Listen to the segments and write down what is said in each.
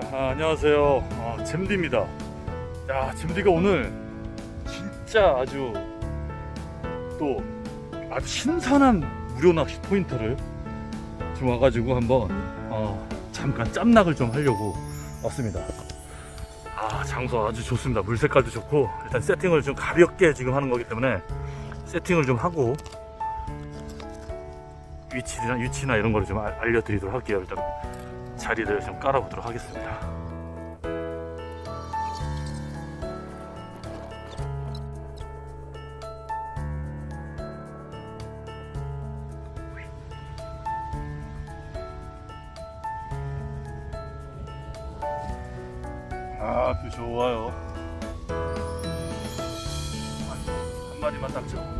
자, 아, 안녕하세요. 어, 잼디입니다. 야, 잼디가 오늘 진짜 아주 또 아주 신선한 무료 낚시 포인트를 좀 와가지고 한번 어, 잠깐 짬낚을 좀 하려고 왔습니다. 아, 장소 아주 좋습니다. 물 색깔도 좋고 일단 세팅을 좀 가볍게 지금 하는 거기 때문에 세팅을 좀 하고 위치나 위치나 이런 거를 좀 알- 알려드리도록 할게요. 일단 자리를 좀 깔아보도록 하겠습니다. 아, 그 좋아요. 한 마리만 딱 잡고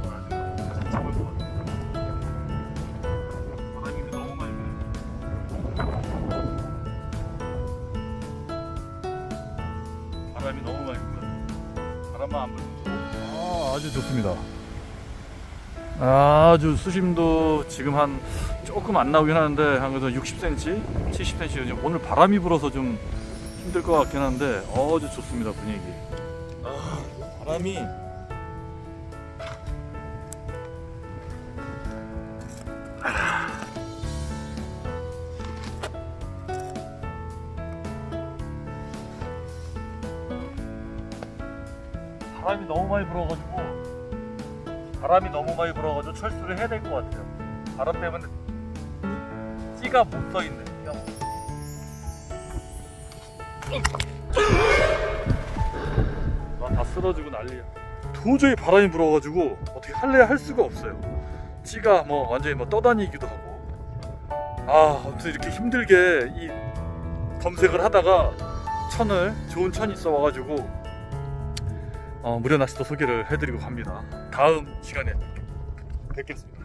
바람만 안 불면 아, 아주 좋습니다. 아주 수심도 지금 한 조금 안 나오긴 하는데 한 그래도 60cm, 70cm 오늘 바람이 불어서 좀 힘들 것 같긴 한데 아주 좋습니다 분위기. 아, 바람이 바람이 너무 많이 불어가지고 바람이 너무 많이 불어가지고 철수를 해야 될 것 같아요. 바람 때문에 찌가 못 서 있네. 찌가 못. 나다 쓰러지고 난리야. 도저히 바람이 불어가지고 어떻게 할래 할 수가 없어요. 찌가 뭐 완전히 뭐 떠다니기도 하고. 아 아무튼 이렇게 힘들게 이 검색을 하다가 천을 좋은 천이 있어 와가지고 어, 무료 낚시도 소개를 해드리고 갑니다. 다음 시간에 뵙겠습니다.